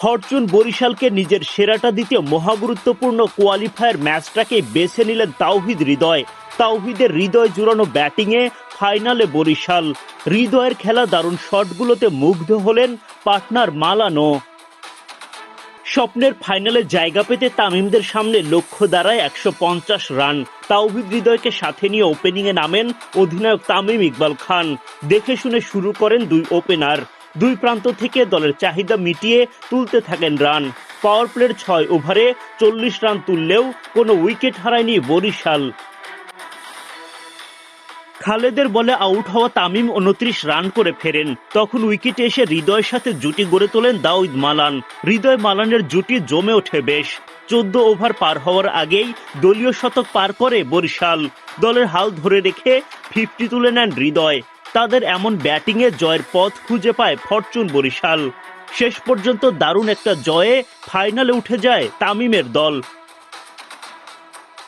Fortune বরিশালকে নিজের সেরাটা দিতে মহাগুরুত্বপূর্ণ কোয়ালিফায়ার ম্যাচটাকে বেছে নিলেন তাওহিদ হৃদয়। তাওহিদের হৃদয় জুড়ানো ব্যাটিংয়ে ফাইনালে বরিশাল। হৃদয়ের খেলা দারুণ শটগুলোতে মুগ্ধ হলেন পার্টনার মালানো। স্বপ্নের ফাইনালে জায়গা পেতে তামিমদের সামনে লক্ষ্য দাঁড়ায় একশো পঞ্চাশ রান। তাওহিদ হৃদয়কে সাথে নিয়ে ওপেনিংয়ে নামেন অধিনায়ক তামিম ইকবাল খান। দেখে শুনে শুরু করেন দুই ওপেনার। দুই প্রান্ত থেকে দলের চাহিদা মিটিয়ে তুলতে থাকেন রান। পাওয়ার প্লের ছয় ওভারে চল্লিশ রান তুললেও কোনো উইকেট হারায়নি বরিশাল। খালেদের বলে আউট হওয়া তামিম উনত্রিশ রান করে ফেরেন। তখন উইকেটে এসে হৃদয়ের সাথে জুটি গড়ে তোলেন দাউদ মালান। হৃদয় মালানের জুটি জমে ওঠে বেশ। চোদ্দ ওভার পার হওয়ার আগেই দলীয় শতক পার করে বরিশাল। দলের হাল ধরে রেখে ফিফটি তুলে নেন হৃদয়। তাদের এমন ব্যাটিং এ জয়ের পথ খুঁজে পায় ফরচুন বরিশাল। শেষ পর্যন্ত দারুণ একটা জয়ে ফাইনালে উঠে যায় তামিমের দল।